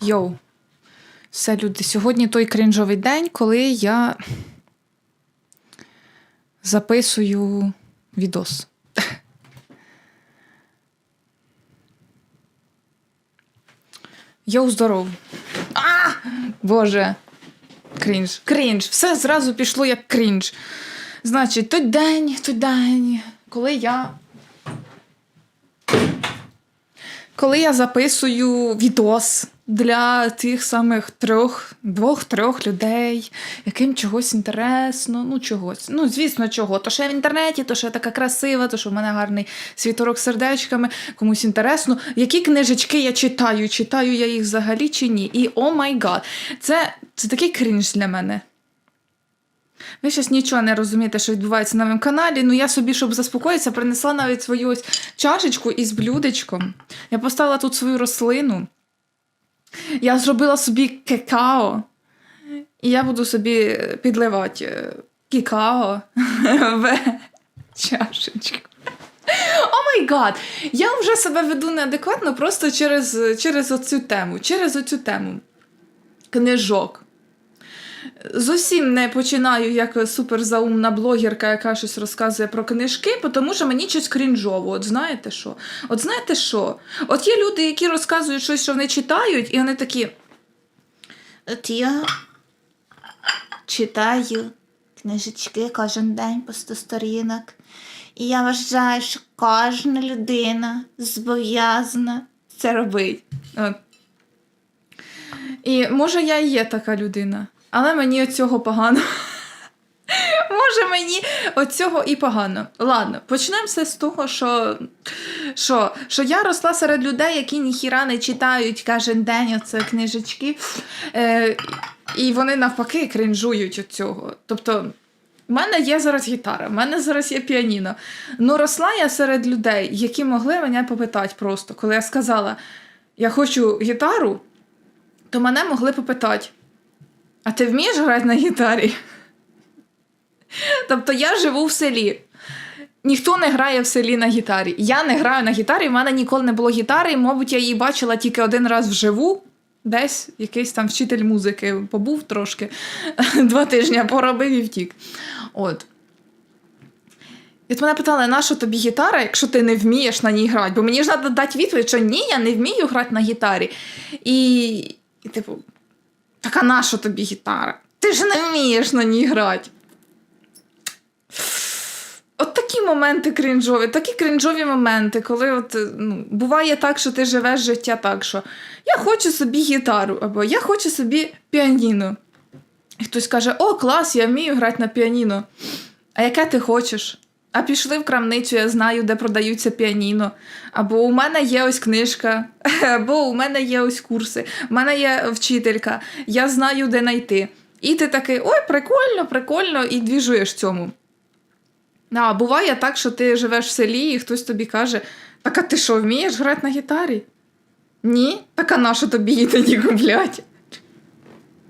Йоу. Все, люди, сьогодні той крінжовий день, коли я записую відос. Йоу, здоров. А! Боже. Крінж. Крінж. Все зразу пішло як крінж. Значить, той день, той день, коли я. Коли я записую відос для тих самих трьох, двох-трьох людей, яким чогось інтересно, ну чогось. Ну, звісно, чого. То що я в інтернеті, то що я така красива, то що в мене гарний світорок сердечками, комусь інтересно. Які книжечки я читаю? Читаю я їх взагалі чи ні? І о май гад, це такий крінж для мене. Ви щось нічого не розумієте, що відбувається на моєму каналі. Ну я собі, щоб заспокоїтися, принесла навіть свою ось чашечку із блюдечком. Я поставила тут свою рослину. Я зробила собі кекао. І я буду собі підливати е, кікао в чашечку. О май гад! Я вже себе веду неадекватно просто через, через оцю тему. Через оцю тему. Книжок. Зовсім не починаю як суперзаумна блогерка, яка щось розказує про книжки, тому що мені щось крінжово. От знаєте що? От знаєте що? От є люди, які розказують щось, що вони читають, і вони такі. От я читаю книжечки кожен день по 100 сторінок. І я вважаю, що кожна людина зобов'язана це робить. От. І може я і є така людина, але мені від цього погано. Може, мені від цього і погано. Ладно, почнемо все з того, що, що, що я росла серед людей, які ніхіра не читають кожен день оце книжечки. Е, і вони навпаки кринжують від цього. Тобто. У мене є зараз гітара, в мене зараз є піаніно. Ну, росла я серед людей, які могли мене попитати просто. Коли я сказала, я хочу гітару, то мене могли попитати: а ти вмієш грати на гітарі? Тобто я живу в селі. Ніхто не грає в селі на гітарі. Я не граю на гітарі, в мене ніколи не було гітари, мабуть, я її бачила тільки один раз вживу. Десь якийсь там вчитель музики побув трошки, два тижні поробив і втік. От. І от мене питали, на що тобі гітара, якщо ти не вмієш на ній грати? Бо мені ж треба дати відповідь, що ні, я не вмію грати на гітарі. І, і типу, так а на що тобі гітара? Ти ж не вмієш на ній грати. От такі моменти крінжові, такі крінжові моменти, коли от, ну, буває так, що ти живеш життя так, що я хочу собі гітару, або я хочу собі піаніно. І хтось каже: О, клас, я вмію грати на піаніно. А яке ти хочеш? А пішли в крамницю, я знаю, де продаються піаніно. Або у мене є ось книжка, або у мене є ось курси, у мене є вчителька, я знаю, де знайти. І ти такий, ой, прикольно, прикольно, і двіжуєш цьому. А буває так, що ти живеш в селі, і хтось тобі каже: так а ти що, вмієш грати на гітарі? Ні? Так а на тобі її тоді куплять?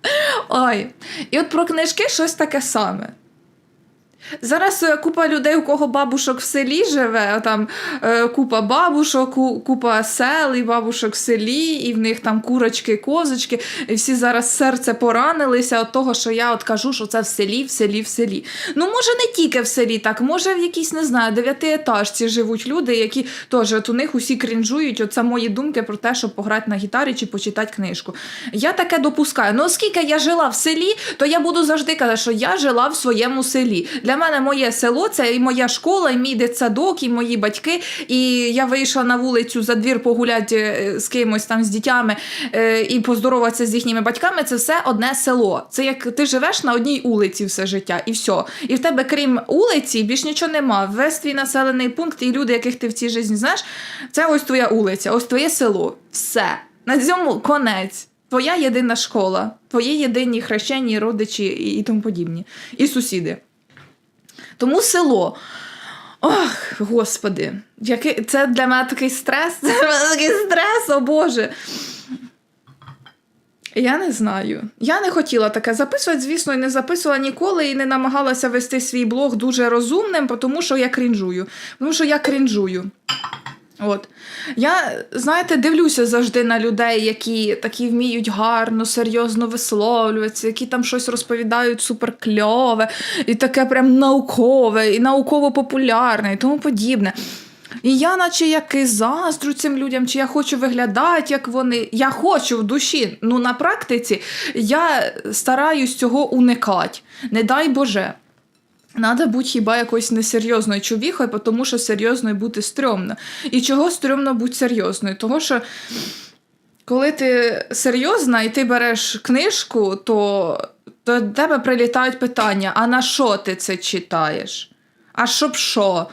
Ой. І от про книжки щось таке саме. Зараз е, купа людей, у кого бабушок в селі живе, там е, купа бабушок, купа сел і бабушок в селі, і в них там курочки, козочки, і всі зараз серце поранилися від того, що я от кажу, що це в селі, в селі, в селі. Ну, може, не тільки в селі, так, може, в якійсь, не знаю, дев'ятиетажці живуть люди, які теж от у них усі крінжують. Оце мої думки про те, щоб пограти на гітарі чи почитати книжку. Я таке допускаю. Ну, оскільки я жила в селі, то я буду завжди казати, що я жила в своєму селі. Для мене моє село це і моя школа, і мій дитсадок, і мої батьки. І я вийшла на вулицю за двір погуляти е, з кимось там з дітями е, і поздороватися з їхніми батьками. Це все одне село. Це як ти живеш на одній вулиці все життя, і все. І в тебе, крім вулиці, більш нічого нема. Весь твій населений пункт і люди, яких ти в цій житті знаєш, це ось твоя вулиця, ось твоє село. Все. На цьому конець. Твоя єдина школа, твої єдині хрещені, родичі і тому подібні, і сусіди. Тому село. Ох, господи, який, це для мене такий стрес. Це для мене такий стрес, о Боже. Я не знаю. Я не хотіла таке записувати, звісно, і не записувала ніколи, і не намагалася вести свій блог дуже розумним, тому що я крінжую. Тому що я крінжую. От. Я, знаєте, дивлюся завжди на людей, які такі вміють гарно, серйозно висловлюватися, які там щось розповідають суперкльове, і таке прям наукове, і науково-популярне, і тому подібне. І я, наче як і заздрю цим людям, чи я хочу виглядати, як вони. Я хочу в душі. Ну, на практиці я стараюсь цього уникати. Не дай Боже. Надо бути хіба якоюсь несерйозною чувіхою, тому що серйозною бути стрьомно. І чого стрьомно бути серйозною? Тому що коли ти серйозна і ти береш книжку, то до тебе прилітають питання: а на що ти це читаєш? А щоб що?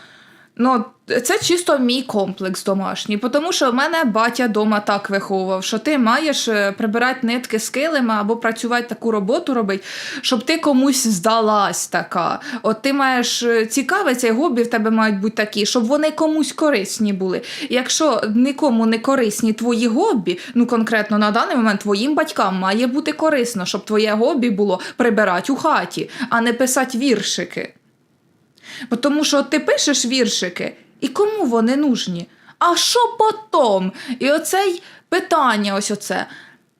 Ну, це чисто мій комплекс домашній, тому що в мене батя дома так виховував, що ти маєш е, прибирати нитки з килима або працювати таку роботу робити, щоб ти комусь здалась така. От ти маєш е, цікавитися, і хобі в тебе мають бути такі, щоб вони комусь корисні були. Якщо нікому не корисні твої хобі, ну конкретно на даний момент твоїм батькам має бути корисно, щоб твоє хобі було прибирати у хаті, а не писати віршики. Бо Тому що ти пишеш віршики, і кому вони нужні? А що потом? І оцей питання, ось оце.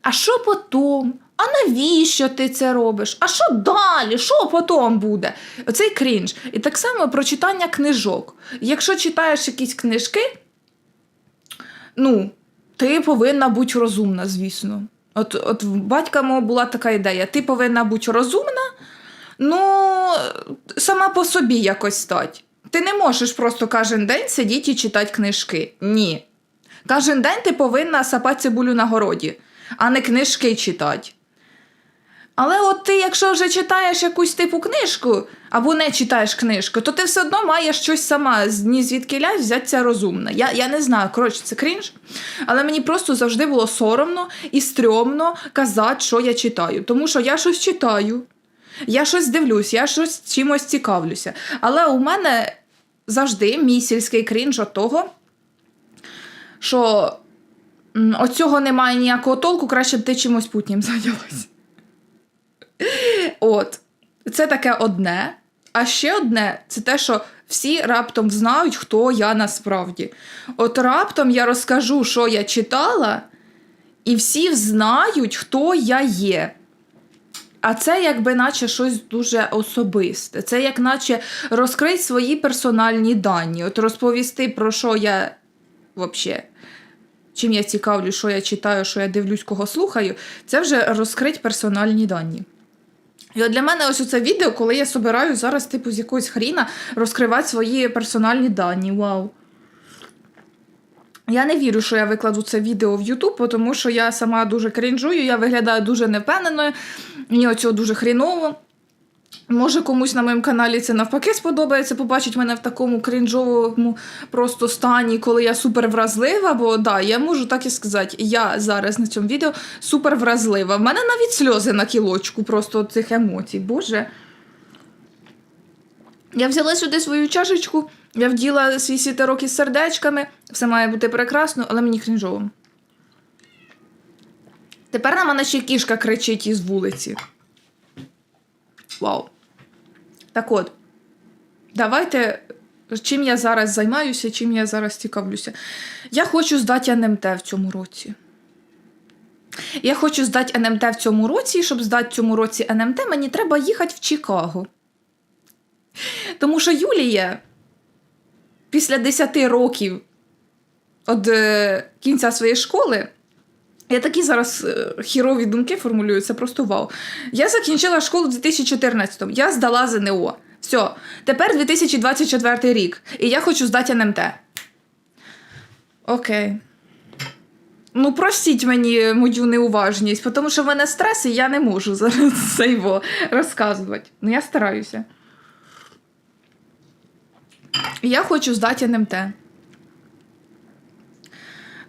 А що потом? А навіщо ти це робиш? А що далі? Що потом буде? Оцей крінж. І так само про читання книжок. Якщо читаєш якісь книжки, ну, ти повинна бути розумна, звісно. От, от в батька мого була така ідея: ти повинна бути розумна, ну, сама по собі якось стать. Ти не можеш просто кожен день сидіти і читати книжки. Ні. Кожен день ти повинна сапати цибулю на городі, а не книжки читати. Але от ти, якщо вже читаєш якусь типу книжку, або не читаєш книжку, то ти все одно маєш щось сама з ні звідки лясь взятися розумно. Я, я не знаю, коротше, це крінж. Але мені просто завжди було соромно і стрьомно казати, що я читаю. Тому що я щось читаю, я щось дивлюсь, я щось чимось цікавлюся. Але у мене завжди мій сільський крінж от того, що от цього немає ніякого толку, краще б ти чимось путнім зайнялась. От, це таке одне. А ще одне це те, що всі раптом знають, хто я насправді. От раптом я розкажу, що я читала, і всі знають, хто я є. А це якби наче щось дуже особисте. Це як наче розкрити свої персональні дані. От розповісти, про що я взагалі, чим я цікавлю, що я читаю, що я дивлюсь, кого слухаю, це вже розкрити персональні дані. І от для мене ось це відео, коли я собираю зараз, типу, з якоїсь хріна розкривати свої персональні дані. Вау. Я не вірю, що я викладу це відео в YouTube, тому що я сама дуже крінжую, я виглядаю дуже невпевненою, мені оцього дуже хріново. Може, комусь на моєму каналі це навпаки сподобається побачить мене в такому крінжовому просто стані, коли я супер вразлива, бо да, я можу так і сказати, я зараз на цьому відео супер вразлива. В мене навіть сльози на кілочку просто цих емоцій. Боже. Я взяла сюди свою чашечку, я вділа свій світерок із сердечками, все має бути прекрасно, але мені крінжово. Тепер на мене ще кішка кричить із вулиці. Вау. Так от, давайте, чим я зараз займаюся, чим я зараз цікавлюся. Я хочу здати НМТ в цьому році. Я хочу здати НМТ в цьому році, і щоб здати цьому році НМТ, мені треба їхати в Чикаго. Тому що Юлія після 10 років від е, кінця своєї школи. Я такі зараз е, хірові думки формулюю, це просто вау. Я закінчила школу в 2014-му, я здала ЗНО. Все, тепер 2024 рік, і я хочу здати НМТ. Окей. Ну, простіть мені мою неуважність, тому що в мене стрес, і я не можу зараз це його розказувати. Ну, я стараюся. Я хочу здати НМТ.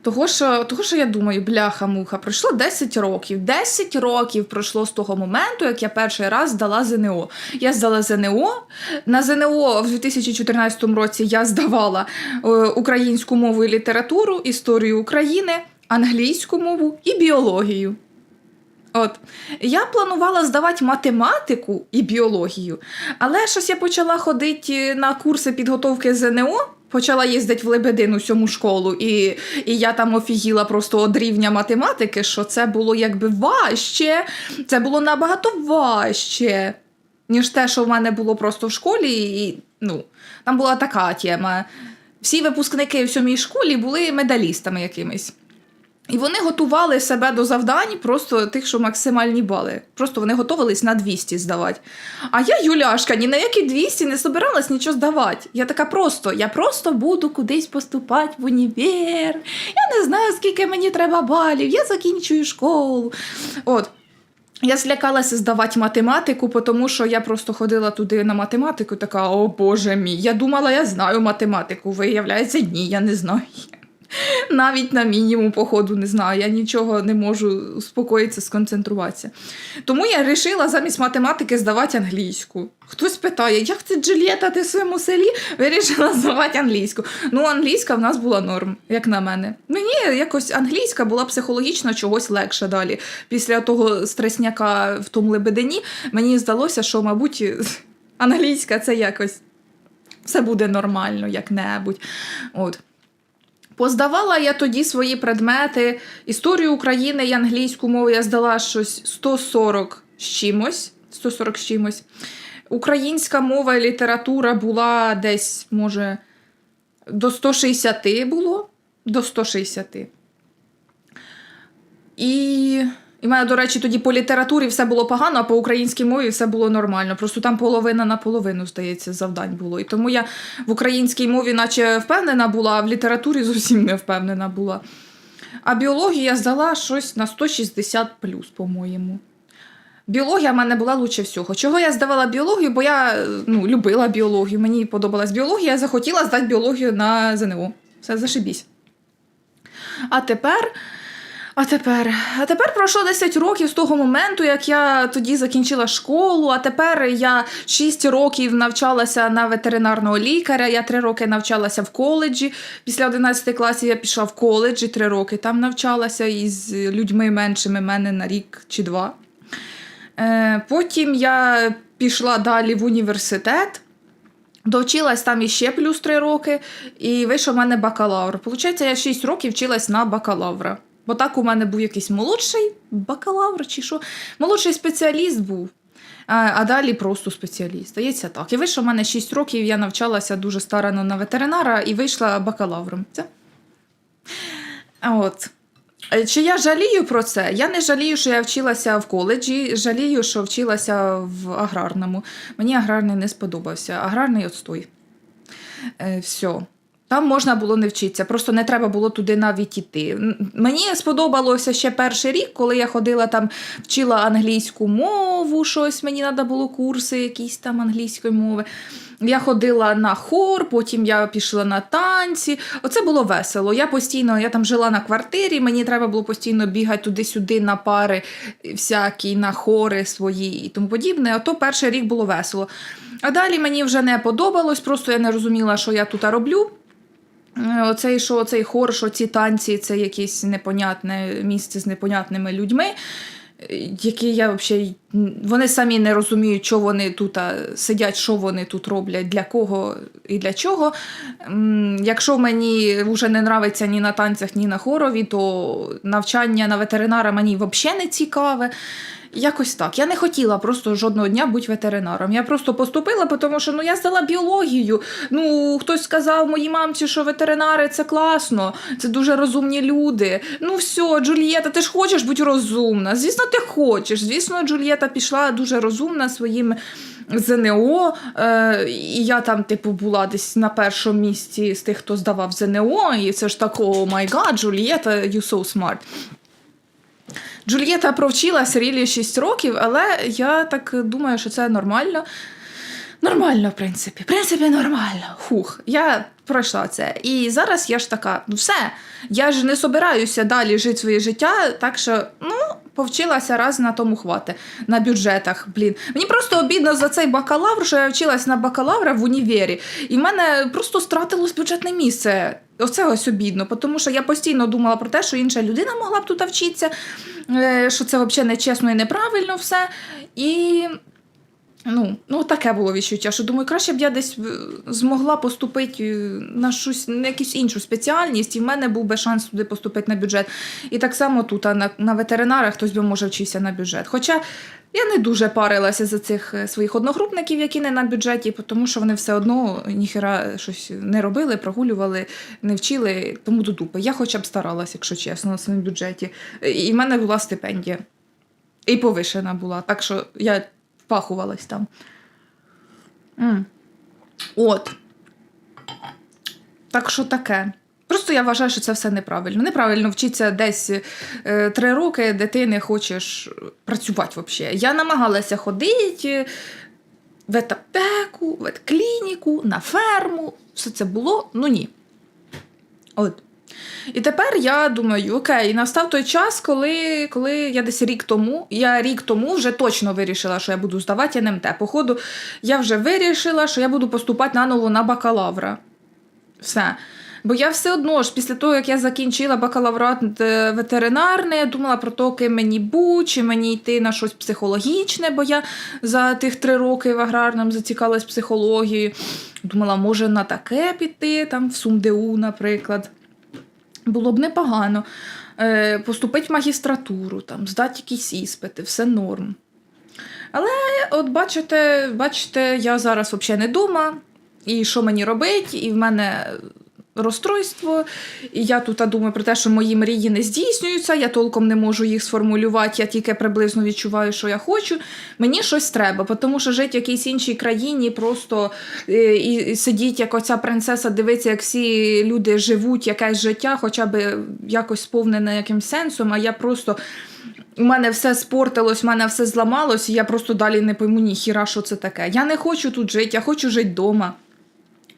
Того що, того, що я думаю, бляха-муха, пройшло 10 років. 10 років пройшло з того моменту, як я перший раз здала ЗНО. Я здала ЗНО. На ЗНО в 2014 році я здавала е, українську мову і літературу, історію України, англійську мову і біологію. От я планувала здавати математику і біологію, але щось я почала ходити на курси підготовки ЗНО. почала їздити в Лебедину сьому школу, і, і я там офігіла просто від рівня математики, що це було якби важче, це було набагато важче, ніж те, що в мене було просто в школі. І, ну, там була така тема. Всі випускники в сьомій школі були медалістами якимись. І вони готували себе до завдань, просто тих, що максимальні бали. Просто вони готувались на 200 здавати. А я, Юляшка, ні на які 200 не собиралась нічого здавати. Я така просто, я просто буду кудись поступати в універ. Я не знаю, скільки мені треба балів, я закінчую школу. От. Я злякалася здавати математику, тому що я просто ходила туди на математику, така, о Боже мій, я думала, я знаю математику. Виявляється, ні, я не знаю. Навіть на мінімум, походу, не знаю. Я нічого не можу успокоїтися, сконцентруватися. Тому я вирішила замість математики здавати англійську. Хтось питає, як це Джулієта, ти в своєму селі вирішила здавати англійську. Ну, англійська в нас була норм, як на мене. Мені якось англійська була психологічно чогось легше далі. Після того стресняка в тому лебедині мені здалося, що, мабуть, англійська це якось все буде нормально, як-небудь. От. Поздавала я тоді свої предмети. Історію України і англійську мову я здала щось 140 з чимось. 140 з чимось. Українська мова і література була десь, може, до 160 було. До 160. І, і в мене, до речі, тоді по літературі все було погано, а по українській мові все було нормально. Просто там половина на половину, здається, завдань було. І тому я в українській мові, наче впевнена була, а в літературі зовсім не впевнена була. А біологію я здала щось на 160 по-моєму. Біологія в мене була лучше всього. Чого я здавала біологію? Бо я ну, любила біологію, мені подобалась біологія, я захотіла здати біологію на ЗНО. Все, зашибісь. А тепер. А тепер, а тепер пройшло 10 років з того моменту, як я тоді закінчила школу. А тепер я 6 років навчалася на ветеринарного лікаря. Я 3 роки навчалася в коледжі. Після 11 класів я пішла в коледж і 3 роки там навчалася із людьми меншими мене на рік чи два. Е, Потім я пішла далі в університет. Довчилась там іще плюс 3 роки, і вийшов у мене бакалавр. Получається, я 6 років вчилась на бакалавра. Бо так у мене був якийсь молодший бакалавр чи що. Молодший спеціаліст був, а, далі просто спеціаліст. Здається так. І вийшов у мене 6 років, я навчалася дуже старано на ветеринара і вийшла бакалавром. Це. От. Е, Чи я жалію про це? Я не жалію, що я вчилася в коледжі, жалію, що вчилася в аграрному. Мені аграрний не сподобався. Аграрний отстой. Е, все. Там можна було не вчитися, просто не треба було туди навіть іти. Мені сподобалося ще перший рік, коли я ходила там, вчила англійську мову, щось мені треба було курси, якісь там англійської мови. Я ходила на хор, потім я пішла на танці. Оце було весело. Я постійно, я там жила на квартирі, мені треба було постійно бігати туди-сюди на пари всякі, на хори свої і тому подібне. Ото перший рік було весело. А далі мені вже не подобалось, просто я не розуміла, що я тут роблю. Е, Оцей, що оцей хор, що ці танці, це якесь непонятне місце з непонятними людьми, е, які я взагалі. Вони самі не розуміють, що вони тут сидять, що вони тут роблять, для кого і для чого. Якщо мені вже не нравиться ні на танцях, ні на хорові, то навчання на ветеринара мені взагалі не цікаве. Якось так. Я не хотіла просто жодного дня бути ветеринаром. Я просто поступила, тому що ну, я здала біологію. Ну, хтось сказав моїй мамці, що ветеринари це класно, це дуже розумні люди. Ну все, Джульєта, ти ж хочеш бути розумна. Звісно, ти хочеш. Звісно, Джульєта пішла дуже розумна своїм. ЗНО, е, і я там, типу, була десь на першому місці з тих, хто здавав ЗНО, і це ж так, о май гад, Джульєта, you so smart. Джульєта провчилась рілі 6 років, але я так думаю, що це нормально. Нормально, в принципі. В принципі, нормально. Хух, я пройшла це. І зараз я ж така, ну все, я ж не собираюся далі жити своє життя, так що, ну, повчилася раз на тому хвати, на бюджетах. Блін. Мені просто обідно за цей бакалавр, що я вчилась на бакалавра в універі, і в мене просто стратилось бюджетне місце. Оце ось обідно, тому що я постійно думала про те, що інша людина могла б тут вчитися, е, що це взагалі нечесно і неправильно все. І Ну, ну, таке було відчуття, що думаю, краще б я десь е, змогла поступити е, на щось, на якусь іншу спеціальність, і в мене був би шанс туди поступити на бюджет. І так само тут, на, на ветеринара хтось би може вчився на бюджет. Хоча я не дуже парилася за цих е, своїх одногрупників, які не на бюджеті, тому що вони все одно ніхера щось не робили, прогулювали, не вчили, тому до дупи. Я хоча б старалася, якщо чесно, на своєму бюджеті. І в мене була стипендія. І повишена була, так що я впахувалась там. М. От. Так що таке. Просто я вважаю, що це все неправильно. Неправильно вчитися десь е, три роки, де ти не хочеш працювати взагалі. Я намагалася ходити в ветаптеку, в ветклініку, на ферму. Все це було, ну ні. От. І тепер я думаю, окей, настав той час, коли, коли я десь рік тому, я рік тому вже точно вирішила, що я буду здавати НМТ. Походу, я вже вирішила, що я буду поступати наново на бакалавра. Все. Бо я все одно ж, після того, як я закінчила бакалаврат е, ветеринарний, я думала про те, ким мені бути, чи мені йти на щось психологічне, бо я за тих три роки в аграрному зацікавилась психологією. Думала, може на таке піти, там в СумДУ, наприклад. Було б непогано е, поступити в магістратуру, там, здати якісь іспити, все норм. Але, от бачите, бачите, я зараз взагалі не вдома, і що мені робити, і в мене розстройство. І я тут думаю про те, що мої мрії не здійснюються, я толком не можу їх сформулювати, я тільки приблизно відчуваю, що я хочу. Мені щось треба, тому що жити в якійсь іншій країні, просто е, і, сидіть, як оця принцеса, дивиться, як всі люди живуть, якесь життя, хоча б якось сповнене якимсь сенсом, а я просто. У мене все спортилось, у мене все зламалось, і я просто далі не пойму ні хіра, що це таке. Я не хочу тут жити, я хочу жити вдома.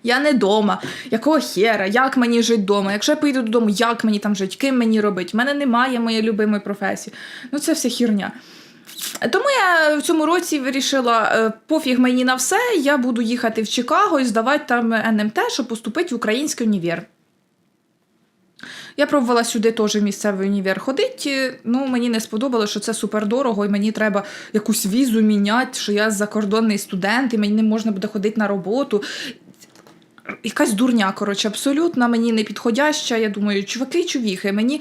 Я не вдома. Якого хера? Як мені жити вдома? Якщо я поїду додому, як мені там жити? Ким мені робити? У мене немає моєї любимої професії. Ну це все хірня. Тому я в цьому році вирішила, е, пофіг мені на все, я буду їхати в Чикаго і здавати там НМТ, щоб поступити в український універ. Я пробувала сюди теж місцевий універ ходити. Ну, мені не сподобалося, що це супер дорого, і мені треба якусь візу міняти, що я закордонний студент, і мені не можна буде ходити на роботу. Якась дурня, коротше, абсолютно мені не підходяща. Я думаю, чуваки, чувіхи, мені,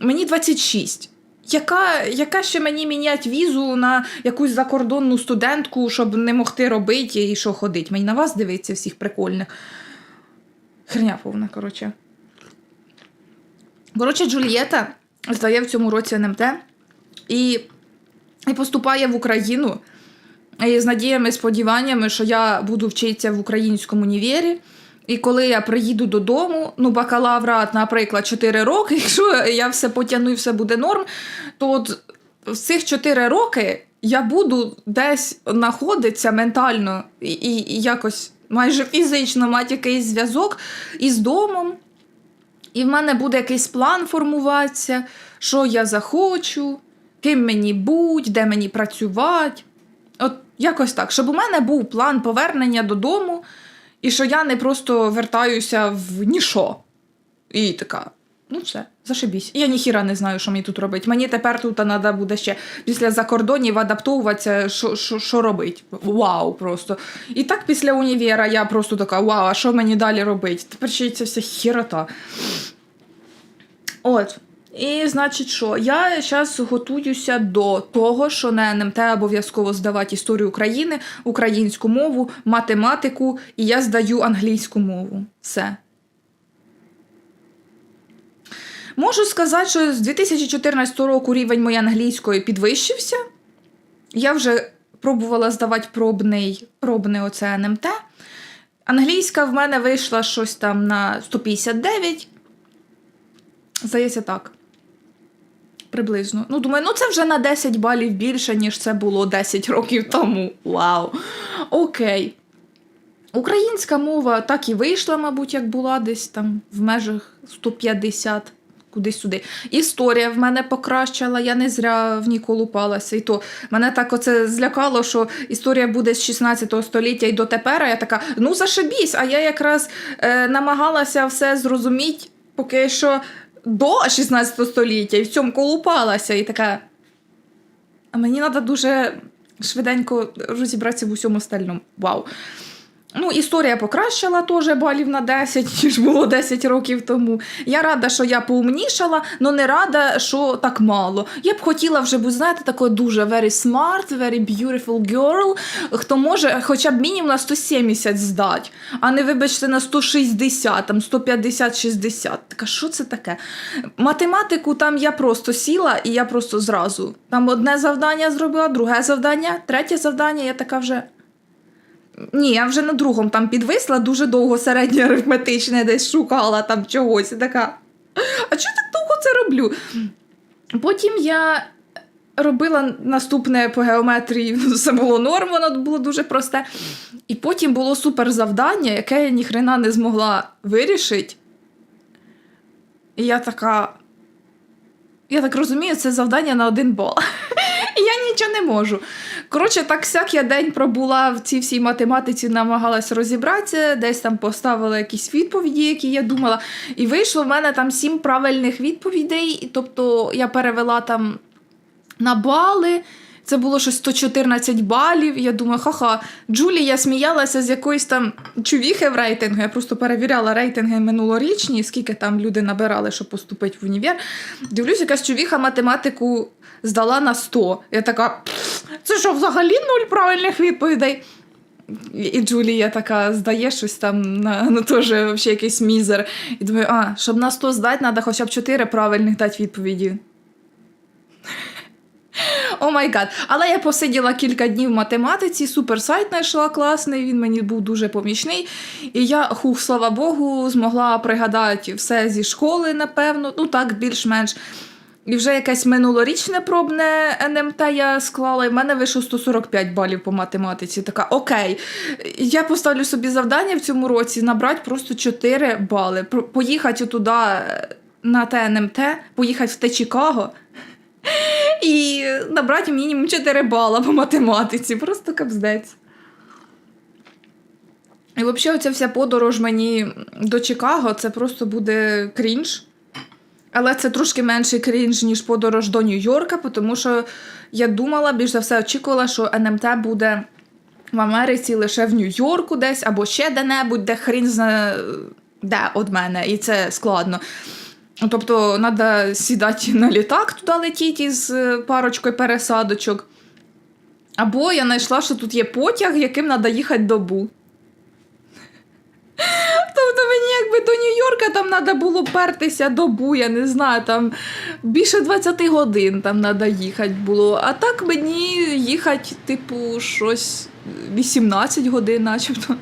мені 26. Яка, яка ще мені міняти візу на якусь закордонну студентку, щоб не могти робити і що ходить? Мені на вас дивиться всіх прикольних. Херня повна, коротше. Коротше, Джульєта здає в цьому році НМТ і, і поступає в Україну і з надіями, сподіваннями, що я буду вчитися в українському універі. І коли я приїду додому, ну, бакалаврат, наприклад, 4 роки, якщо я все потягну і все буде норм, то от в цих 4 роки я буду десь знаходитися ментально і, і, і якось майже фізично мати якийсь зв'язок із домом. І в мене буде якийсь план формуватися, що я захочу, ким мені будь, де мені працювати. От якось так, щоб у мене був план повернення додому, і що я не просто вертаюся в нішо. І така, ну все, зашибісь. Я ніхіра не знаю, що мені тут робити. Мені тепер тут треба буде ще після закордонів адаптовуватися, що, що, робити. Вау, просто. І так після універа я просто така, вау, а що мені далі робити? Тепер ще ця вся хірота. От. І значить, що я зараз готуюся до того, що на НМТ обов'язково здавати історію України, українську мову, математику, і я здаю англійську мову. Все. Можу сказати, що з 2014 року рівень моєї англійської підвищився. Я вже пробувала здавати пробний, пробне оце НМТ. Англійська в мене вийшла щось там на 159. Здається, так. Приблизно. Ну, думаю, ну це вже на 10 балів більше, ніж це було 10 років тому. Вау. Окей. Українська мова так і вийшла, мабуть, як була десь там в межах 150, кудись сюди. Історія в мене покращала, я не зря в ній колупалася. І то мене так оце злякало, що історія буде з 16 століття і дотепер. А я така, ну зашибісь, а я якраз е, намагалася все зрозуміти, поки що до 16 століття і в цьому колупалася. І така. А мені треба дуже швиденько розібратися в усьому стальному. Вау. Ну, історія покращила теж балів на 10, ніж було 10 років тому. Я рада, що я поумнішала, але не рада, що так мало. Я б хотіла вже бути, знаєте, такою дуже very smart, very beautiful girl, хто може хоча б мінімум на 170 здати, а не, вибачте, на 160, там 150-60. Така, що це таке? Математику там я просто сіла і я просто зразу. Там одне завдання зробила, друге завдання, третє завдання, я така вже. Ні, я вже на другому там підвисла дуже довго середнє арифметичне, десь шукала там чогось. Така. А чого так довго це роблю? Потім я робила наступне по геометрії, все було норм, воно було дуже просте. І потім було суперзавдання, яке я ніхрена не змогла вирішити. І я така. Я так розумію, це завдання на один бал. І я нічого не можу. Коротше, так сяк я день пробула в цій всій математиці, намагалась розібратися, десь там поставила якісь відповіді, які я думала. І вийшло в мене там сім правильних відповідей. Тобто я перевела там на бали. Це було щось 114 балів. Я думаю, ха-ха, Джулія сміялася з якоїсь там чувіхи в рейтингу. Я просто перевіряла рейтинги минулорічні, скільки там люди набирали, щоб поступити в універ. Дивлюсь, якась чувіха математику здала на 100. Я така, «Пф, це що, взагалі нуль правильних відповідей? І Джулія така здає щось там на, на теж вообще якийсь мізер. І думаю, а, щоб на 100 здати, треба хоча б 4 правильних дати відповіді. О май гад. Але я посиділа кілька днів в математиці, суперсайт знайшла класний, він мені був дуже помічний. І я, хух, слава Богу, змогла пригадати все зі школи, напевно, ну так, більш-менш. І вже якесь минулорічне пробне НМТ я склала, і в мене вийшло 145 балів по математиці. Така, окей, я поставлю собі завдання в цьому році набрати просто 4 бали. Поїхати туди е, на ТНМТ, поїхати в те Чикаго і набрати мінімум 4 бала по математиці. Просто капздець. І взагалі, оця вся подорож мені до Чикаго це просто буде крінж. Але це трошки менший крінж, ніж подорож до Нью-Йорка, тому що я думала, більш за все очікувала, що НМТ буде в Америці лише в Нью-Йорку десь, або ще де-небудь, де хрін зна де від мене, і це складно. Тобто, треба сідати на літак туди летіти із е, парочкою пересадочок. Або я знайшла, що тут є потяг, яким треба їхати добу. Тобто мені якби до Нью-Йорка там треба було пертися добу, я не знаю, там більше 20 годин там треба їхати було. А так мені їхати, типу, щось 18 годин, начебто.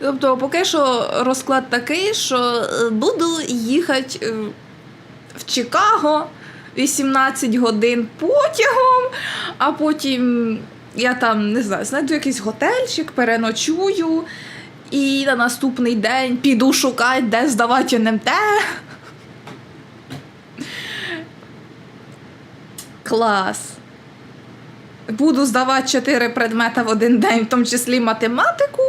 Тобто, поки що розклад такий, що е, буду їхати е, в Чикаго 18 годин потягом, а потім я там не знаю, знайду якийсь готельчик, переночую. І на наступний день піду шукати, де здавати НМТ. Клас. Буду здавати чотири предмети в один день, в тому числі математику.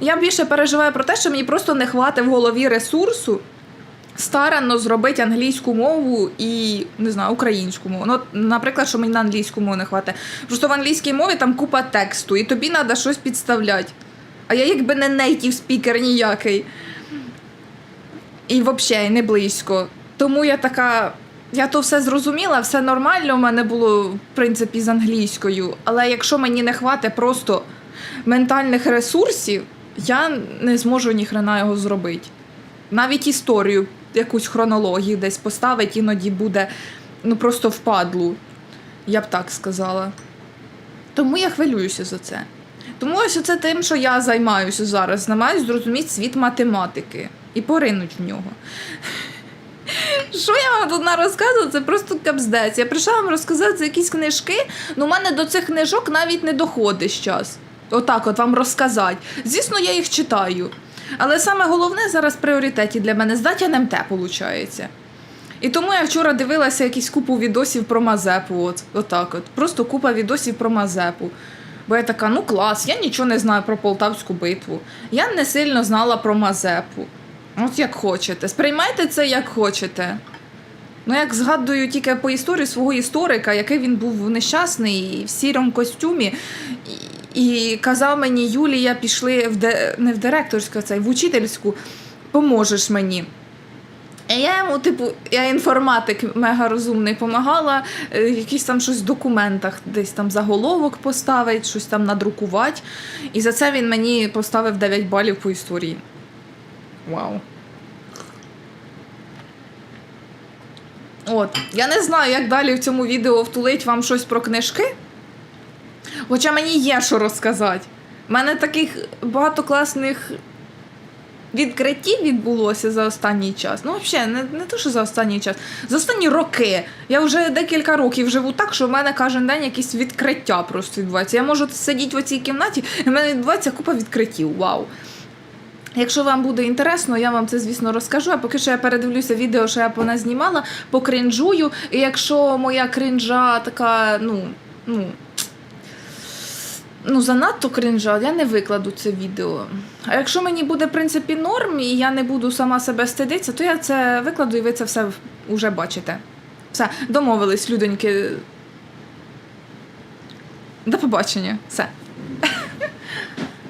Я більше переживаю про те, що мені просто не хватить в голові ресурсу старанно зробити англійську мову і не знаю, українську мову. Ну, наприклад, що мені на англійську мову не хватить. Просто в англійській мові там купа тексту, і тобі треба щось підставляти. А я якби не нейтів спікер ніякий. І взагалі не близько. Тому я така. Я то все зрозуміла, все нормально в мене було, в принципі, з англійською. Але якщо мені не хватить просто ментальних ресурсів, я не зможу ніхрена його зробити. Навіть історію, якусь хронологію десь поставить, іноді буде ну просто впадлу. Я б так сказала. Тому я хвилююся за це. Тому ось це тим, що я займаюся зараз, намагаюся зрозуміти світ математики і поринуть в нього. Що я вам тут розказую? Це просто капздець. Я прийшла вам розказати за якісь книжки, але у мене до цих книжок навіть не доходить час. Отак, от вам розказати. Звісно, я їх читаю. Але саме головне зараз в пріоритеті для мене здати НМТ, виходить. І тому я вчора дивилася якісь купу відосів про Мазепу. От, отак от. Просто купа відосів про Мазепу. Бо я така, ну клас, я нічого не знаю про Полтавську битву. Я не сильно знала про Мазепу. От як хочете. Сприймайте це як хочете. Ну, як згадую тільки по історії свого історика, який він був нещасний в сірому костюмі. І, і казав мені, Юлія, пішли в де, не в директорську, це в учительську, поможеш мені. Я йому, типу, я інформатик мега розумний, помагала, е, якісь там щось в документах, десь там заголовок поставити, щось там надрукувати. І за це він мені поставив 9 балів по історії. Вау. От, я не знаю, як далі в цьому відео втулить вам щось про книжки. Хоча мені є що розказати. У мене таких багато класних відкриттів відбулося за останній час. Ну, взагалі, не, не те, що за останній час, за останні роки. Я вже декілька років живу так, що в мене кожен день якісь відкриття просто відбуваються. Я можу сидіти в цій кімнаті, і в мене відбувається купа відкриттів. Вау! Якщо вам буде інтересно, я вам це, звісно, розкажу. А поки що я передивлюся відео, що я поназнімала, покринжую. І якщо моя кринжа така, ну, ну, ну, занадто кринжа, я не викладу це відео. А якщо мені буде, в принципі, норм, і я не буду сама себе стидитися, то я це викладу і ви це все вже бачите. Все, домовились, людоньки. До побачення. Все.